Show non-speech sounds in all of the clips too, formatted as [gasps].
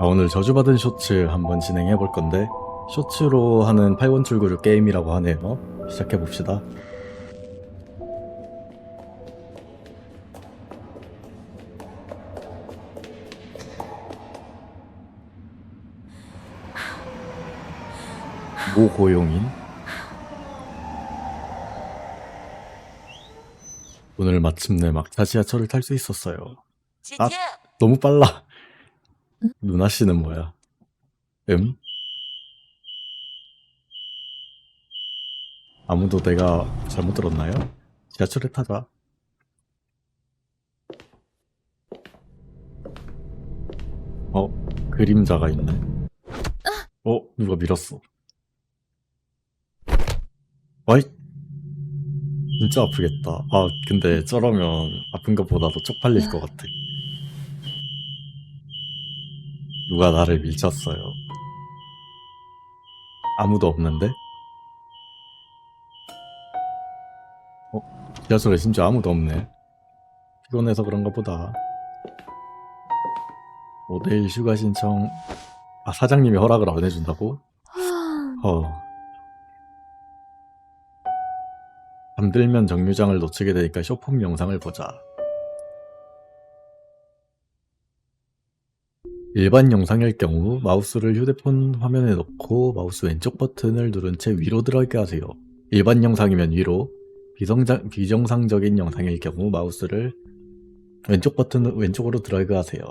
아, 오늘 저주받은 쇼츠 한번 진행해 볼 건데 쇼츠로 하는 8권 출구를 게임이라고 하네요. 시작해 봅시다. 모고용인 오늘 마침내 막차 지하철을 탈 수 있었어요. 姐아姐， 너무 빨라. 누나 씨는 뭐야? 음? 아무도 내가 잘못 들었나요? 지하철에 타자. 어, 그림자가 있네. 어, 누가 밀었어. 와이, 진짜 아프겠다. 아, 근데 저러면 아픈 것보다도 쪽팔릴 것 같아. 누가 나를 밀쳤어요. 아무도 없는데? 어? 지하철에 심지어 아무도 없네. 피곤해서 그런가 보다. 모델 휴가 신청, 아, 사장님이 허락을 안 해준다고? [gasps] 어. 잠들면 정류장을 놓치게 되니까 쇼폼 영상을 보자. 일반 영상일 경우 마우스를 휴대폰 화면에 놓고 마우스 왼쪽 버튼을 누른 채 위로 드래그 하세요. 일반 영상이면 위로, 비정상, 비정상적인 영상일 경우 마우스를 왼쪽 버튼 왼쪽으로 드래그 하세요.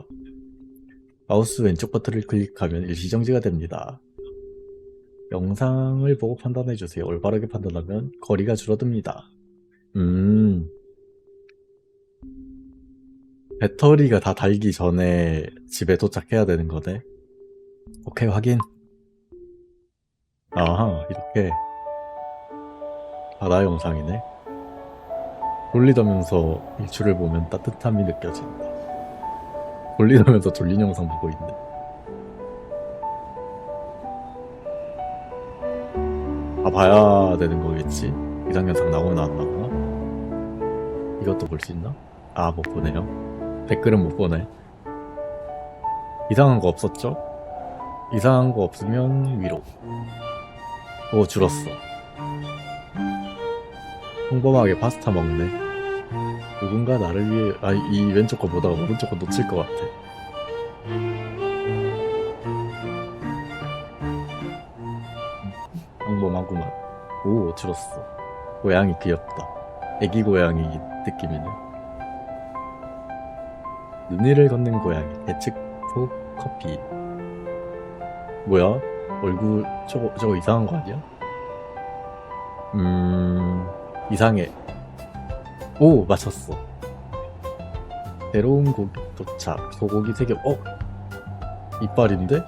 마우스 왼쪽 버튼을 클릭하면 일시정지가 됩니다. 영상을 보고 판단해주세요. 올바르게 판단하면 거리가 줄어듭니다. 음. 배터리가 다 달기 전에 집에 도착해야 되는 거네. 오케이, 확인. 아하, 이렇게. 바다 영상이네. 돌리다면서 일출을 보면 따뜻함이 느껴진다. 돌리다면서 돌린 영상 보고 있네. 아, 봐야 되는 거겠지? 이상현상 나오나 안 나오나? 이것도 볼 수 있나? 아, 못 보네요. 댓글은 못 보네. 이상한 거 없었죠? 이상한 거 없으면 위로. 오, 줄었어. 평범하게 파스타 먹네. 누군가 나를 위해, 아, 이 왼쪽 거 보다가 오른쪽 거 놓칠 것 같아. 평범하구만. 오, 줄었어. 고양이 귀엽다. 애기 고양이 느낌이네. 눈 위를 걷는 고양이. 예측포 커피. 뭐야? 얼굴, 저거, 저거 이상한 거 아니야? 음, 이상해. 오, 맞췄어. 새로운 고기 도착. 소고기 세 개. 어? 이빨인데?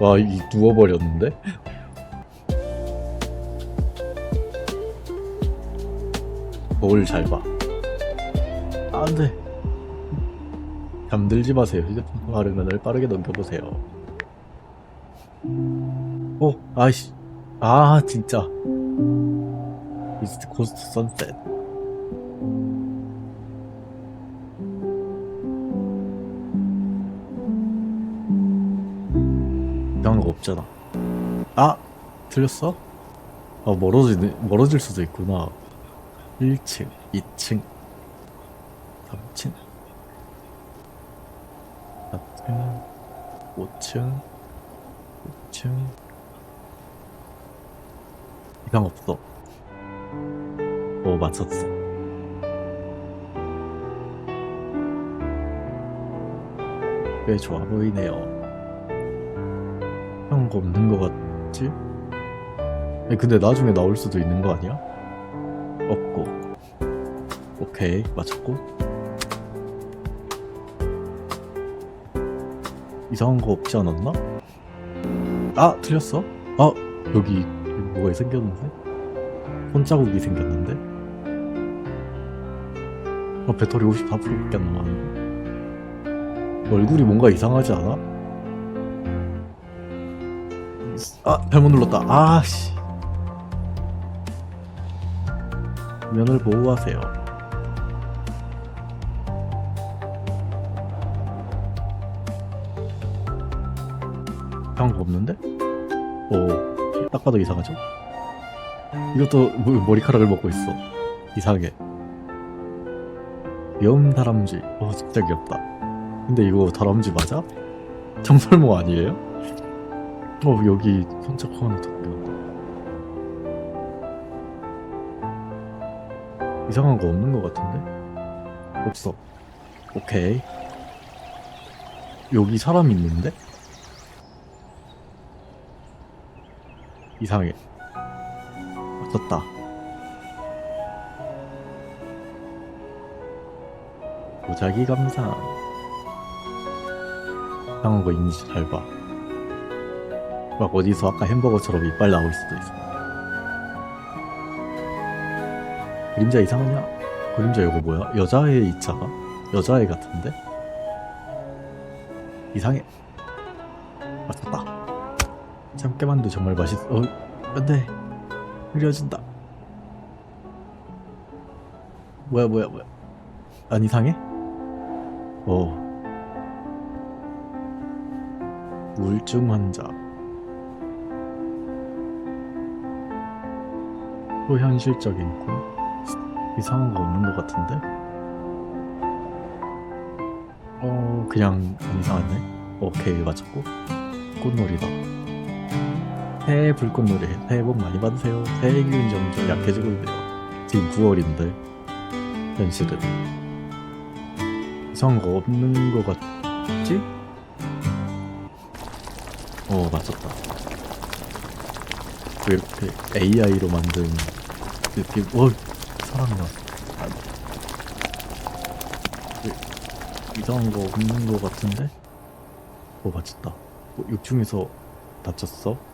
와, 이 누워버렸는데? [laughs] 거울 잘 봐. 아, 안 돼. 잠들지 마세요. 휴대폰 화면을 빠르게 넘겨보세요. 어, 아이씨. 아, 진짜. 이스트 코스트 선셋. 이상한 거 없잖아. 아! 틀렸어? 아, 멀어지, 멀어질 수도 있구나. 1층, 2층, 3층, 4층, 5층, 6층. 이상 없어. 오, 맞췄어. 꽤 좋아 보이네요. 이상한 거 없는 거 같지? 아니, 근데 나중에 나올 수도 있는 거 아니야? 없고 오케이 맞췄고 이상한 거 없지 않았나? 아 틀렸어? 아 여기, 뭐가 생겼는데? 손자국이 생겼는데? 아 배터리 54%밖에 안 남았는데 얼굴이 뭔가 이상하지 않아? 아 잘못 눌렀다 아씨 면을 보호하세요. 이상한 거 없는데? 오, 딱 봐도 이상하죠? 이것도 뭐- 머리카락을 먹고 있어. 이상해. 귀여운 다람쥐. 어, 진짜 귀엽다. 근데 이거 다람쥐 맞아? 정설모 아니에요? 어, 여기 손잡고 하나 더 귀엽다. 이상한 거 없는 것 같은데? 없어. 오케이. 여기 사람 있는데? 이상해. 없었다. 무작위 감상. 이상한 거 있는지 잘 봐. 막 어디서 아까 햄버거처럼 이빨 나올 수도 있어. 그림자 이상하냐? 그림자 이거 뭐야? 여자애 있잖아? 여자애 같은데? 이상해. 참깨만두 정말 맛있어. 어, 안돼. 흐려진다. 뭐야, 뭐야, 뭐야. 안 이상해? 어. 우울증 환자. 또 현실적인 꿈. 이상한 거 없는 것 같은데? 어, 그냥 안 이상하네. 오케이, 맞았고. 꽃놀이다. 새해 불꽃놀이. 새해 복 많이 받으세요. 새해 기운 점점 약해지고 있네요. 지금 9월인데. 현실은. 이상한 거 없는 것 같지? 어, 맞췄다. 왜 이렇게 AI로 만든 느낌? 어, 사람이 나왔어. 이상한 거 없는 것 같은데? 어, 맞췄다. 어, 육중에서 다쳤어?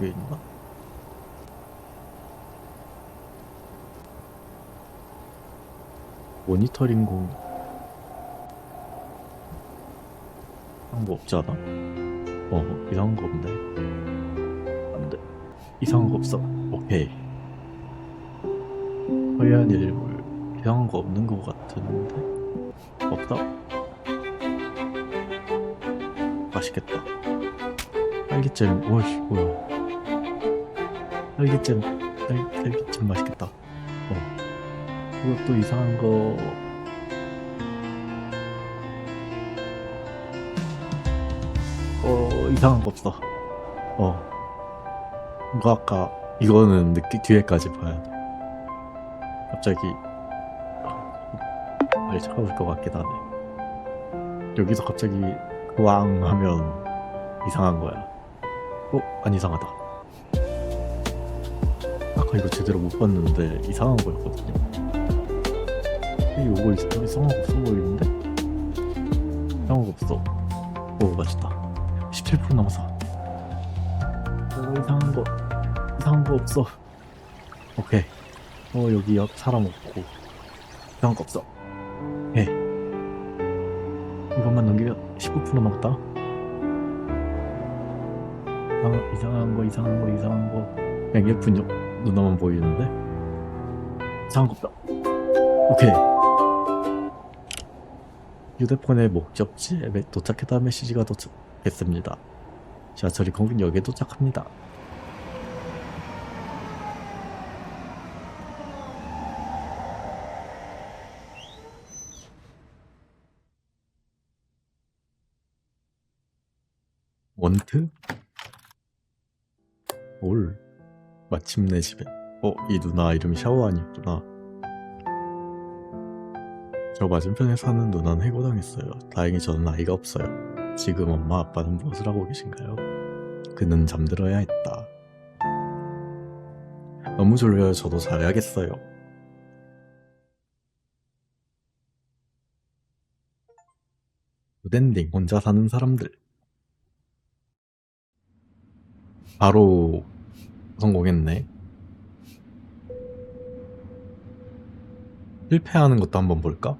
게 있나? 모니터링 공. 이상한 거 없지 않아? 어 이상한 거 없네. 안돼. 이상한 거 없어. 오케이. 허연 일물 이상한 거 없는 거 같은데? 없다? 맛있겠다. 딸기잼. 오이씨 뭐야 딸기잼 딸, 딸기잼 맛있겠다 어 그것도 이상한 거 어, 이상한 거 없어. 어. 이거 아까, 이거는 느끼, 뒤에까지 봐야 돼. 갑자기, 빨리 찾아올 것 같긴 하네. 여기서 갑자기, 왕 하면 이상한 거야. 어? 안 이상하다. 아까 이거 제대로 못 봤는데, 이상한 거였거든요. 이거 있- 이상한 거 없어 보이는데? 이상한 거 없어. 오, 맛있다. 17% 남았어. 오, 이상한 거, 이상한 거 없어. 오케이. 어, 여기 옆 사람 없고. 이상한 거 없어. 예. 이것만 넘기면 19% 남았다. 아, 이상한 거, 이상한 거, 이상한 거. 그냥 예쁜 여, 누나만 보이는데? 이상한 거 없다. 오케이. 휴대폰의 목적지에 도착했다 메시지가 도착했습니다. 지하철이 공군역에 도착합니다. 원트? 올 마침내 집에 어? 이 누나 이름이 샤오안이었구나 저 맞은편에 사는 누나는 해고당했어요. 다행히 저는 아이가 없어요. 지금 엄마 아빠는 무엇을 하고 계신가요? 그는 잠들어야 했다. 너무 졸려요. 저도 자야겠어요. 굿엔딩 혼자 사는 사람들 바로 성공했네. 실패하는 것도 한번 볼까?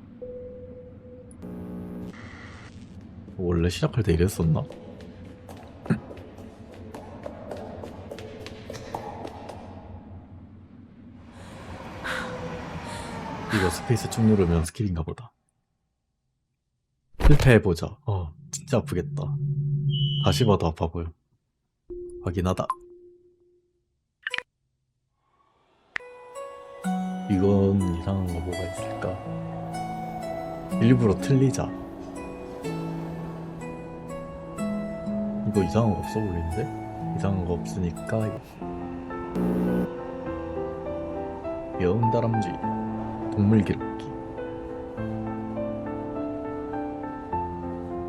원래 시작할 때 이랬었나? [laughs] 이거 스페이스 쭉 누르면 스킬인가 보다. 실패해보자. 어, 진짜 아프겠다. 다시 봐도 아파 보여. 확인하다. 이건 이상한 거 뭐가 있을까? 일부러 틀리자. 이거 이상한 거 없어 보이는데? 이상한 거 없으니까. 귀여운 다람쥐 동물 기록기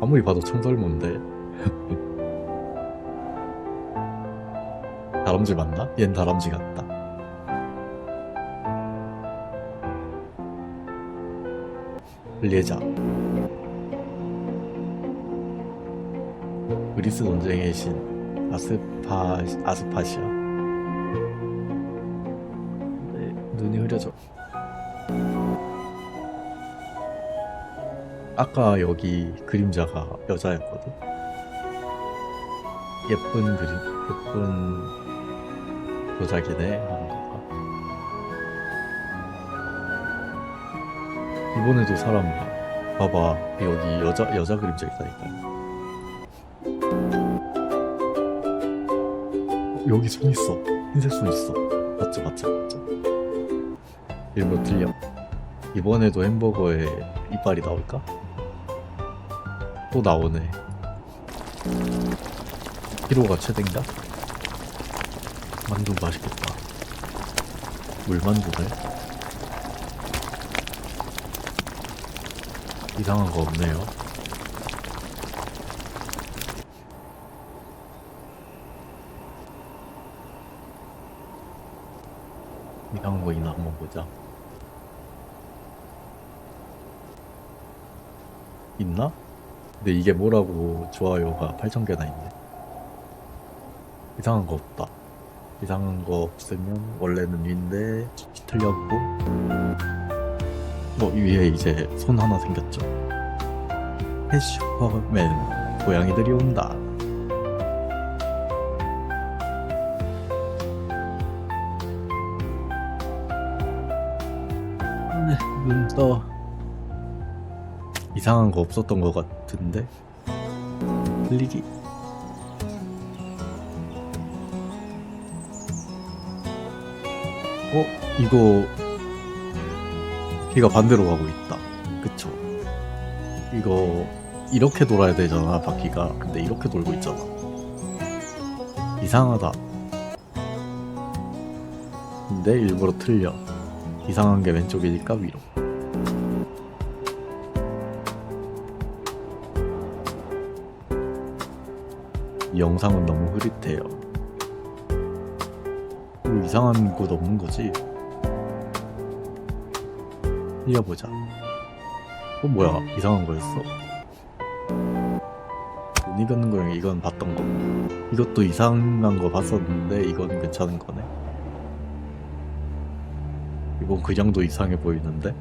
아무리 봐도 청설모인데 [laughs] 다람쥐 맞나? 얜 다람쥐 같다 예자. 그리스 논쟁의 신? 아스파 아스파시아. 네, 눈이 흐려져. 아까 여기 그림자가 여자였거든. 예쁜 그림 예쁜 도자기네 하는 거 이번에도 사람이야 봐봐. 여기 여자 여자 그림자 있다니까. 여기 손 있어. 흰색 손 있어. 맞죠 맞죠 맞죠? 일부러 틀려. 이번에도 햄버거에 이빨이 나올까? 또 나오네. 키로가 최대인가? 만두 맛있겠다. 물만두네 이상한 거 없네요 이상한 거 있나 한번 보자 있나? 근데 이게 뭐라고 좋아요가 8,000개나 있네. 이상한 거 없다. 이상한 거 없으면 원래는 위인데 틀렸고 뭐 위에 이제 손 하나 생겼죠. 해슈퍼맨 고양이들이 온다. 네, 눈 떠. 이상한 거 없었던 것 같은데 흘리기 어? 이거 걔가 반대로 가고 있다. 그쵸? 이거 이렇게 돌아야 되잖아 바퀴가. 근데 이렇게 돌고 있잖아. 이상하다. 근데 일부러 틀려. 이상한 게 왼쪽이니까 위로. 이 영상은 너무 흐릿해요. 뭐 이상한 곳 없는 거지? 이어보자. 어, 뭐야? 이상한 거였어? 눈이 걷는 고양이 이건 봤던 거. 이것도 이상한 거 봤었는데 이건 괜찮은 거네. 이건 그냥도 이상해 보이는데?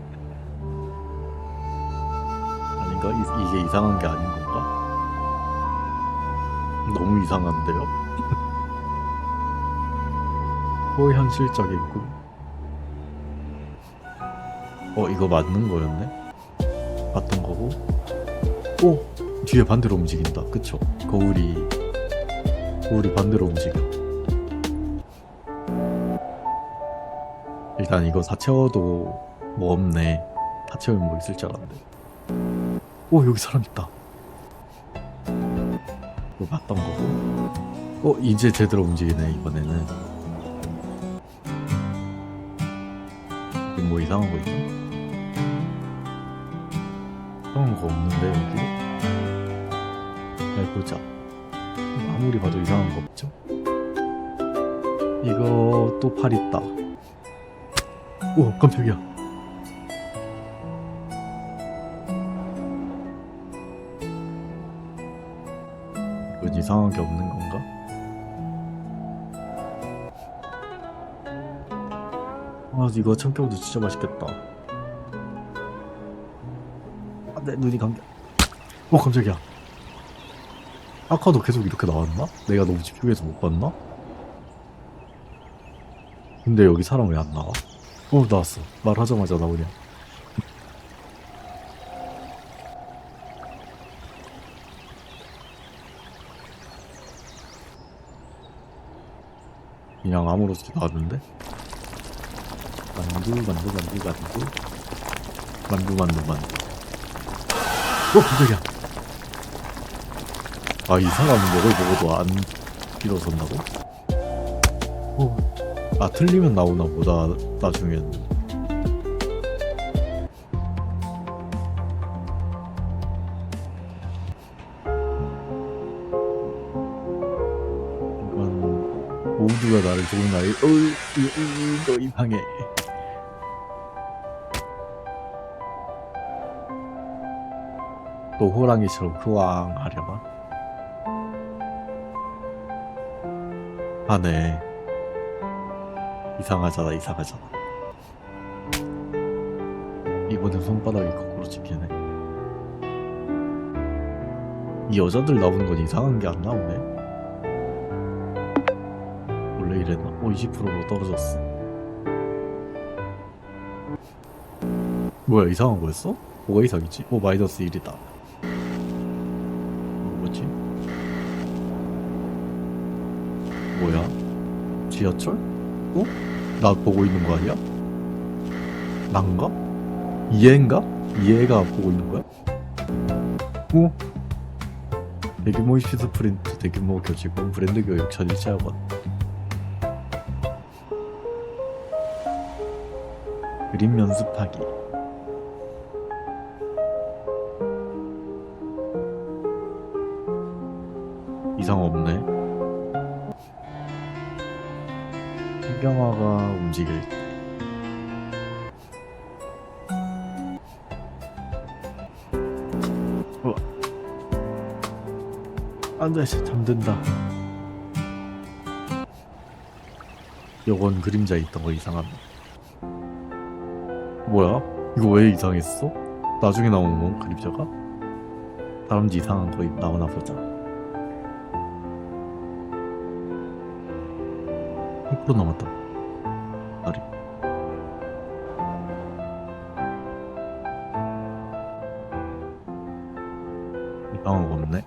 아닌가? 이, 이게 이상한 게 아닌 건가? 너무 이상한데요? [laughs] 호현실적이고 어 이거 맞는 거였네? 봤던 거고. 오! 뒤에 반대로 움직인다. 그쵸? 거울이 거울이 반대로 움직여. 일단 이거 다 채워도 뭐 없네. 다 채우면 뭐 있을 줄 알았는데. 오 여기 사람 있다. 이거 봤던 거고. 어 이제 제대로 움직이네 이번에는 여기 뭐 이상한 거 있나? 이상한 거 없는데 여기 잘 보자 아무리 봐도 이상한 거 없죠? 이거 또 팔 있다 오 깜짝이야 이건 이상한 게 없는 건가? 이거 참깨도 진짜 맛있겠다. 아, 내 눈이 감겨. 오, 깜짝이야. 아까도 계속 이렇게 나왔나? 내가 너무 집중해서 못 봤나? 근데 여기 사람 왜 안 나와? 오, 나왔어. 말하자마자 나오냐. 그냥 아무렇지도 않은데? 만두 만두 만두 만두 만두 만두 만두 어 깜짝이야 아 이상한 먹을 먹어도 안 일어선다고? 어, 아 틀리면 나오나 보다 나중엔 모두가 나를 좋은 아이 어이 너 이상해 또 호랑이처럼 후왕 하려나? 하네 이상하잖아 이상하잖아 이번엔 손바닥이 거꾸로 찍히네 이 여자들 나오는 건 이상한 게 안 나오네 원래 이랬나? 어 20%로 떨어졌어 뭐야 이상한 거였어? 뭐가 이상이지? 오 마이너스 1이다 뭐지? 뭐야? 지하철? 어? 나 보고 있는 거 아니야? 난가? 얘인가? 얘가 보고 있는 거야? 어? 대규모 이슈 스프린트, 대규모 교직원, 브랜드 교육, 학원 그림 연습하기 이상 없네 희경아가 움직일 때 어. 안돼 잠든다 요건 그림자 있던 거 이상하네 뭐야? 이거 왜 이상했어? 나중에 나오는 건 그림자가? 다람쥐 이상한 거 나오나 보자 100% 남았다. 아리. 이상한 거 없네.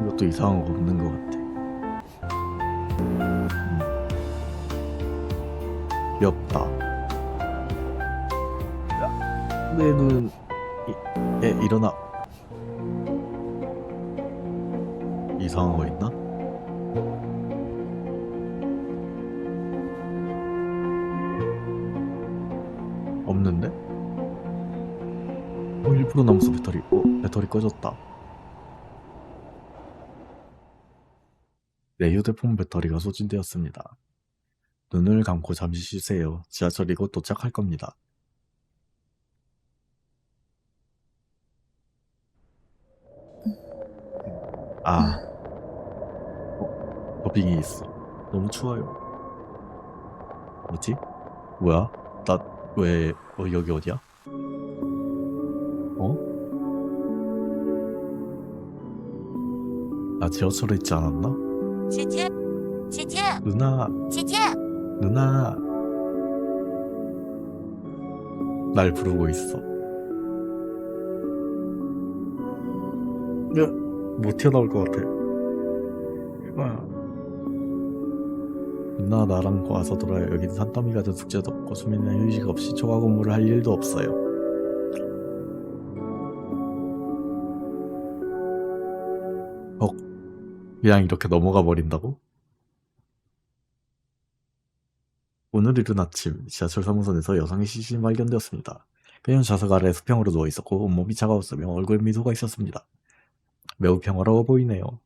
이것도 이상한 거 없는 것 같아. 음. 귀엽다. 내눈 에 일어나 이상한 거 있나? 없는데? 어, 1% 남았어 배터리 어 배터리 꺼졌다. 내 휴대폰 배터리가 소진되었습니다. 눈을 감고 잠시 쉬세요. 지하철이 곧 도착할 겁니다. 아 빙이 있어. 너무 추워요. 뭐지? 뭐야? 나, 왜, 어, 여기 어디야? 어? 나 지하철에 있지 않았나? 치즈 치즈 누나, 치즈 누나. 날 부르고 있어. 야, 못 튀어나올 것 같아. 이거야. 누나 나랑 와서 돌아요 여긴 산더미 같은 숙제도 없고 수면이나 휴식 없이 초과 근무를 할 일도 없어요 어 그냥 이렇게 넘어가 버린다고? 오늘 이른 아침 지하철 3호선에서 여성의 시신이 발견되었습니다. 그녀는 좌석 아래 수평으로 누워 있었고 온몸이 차가웠으며 얼굴에 미소가 있었습니다. 매우 평화로워 보이네요.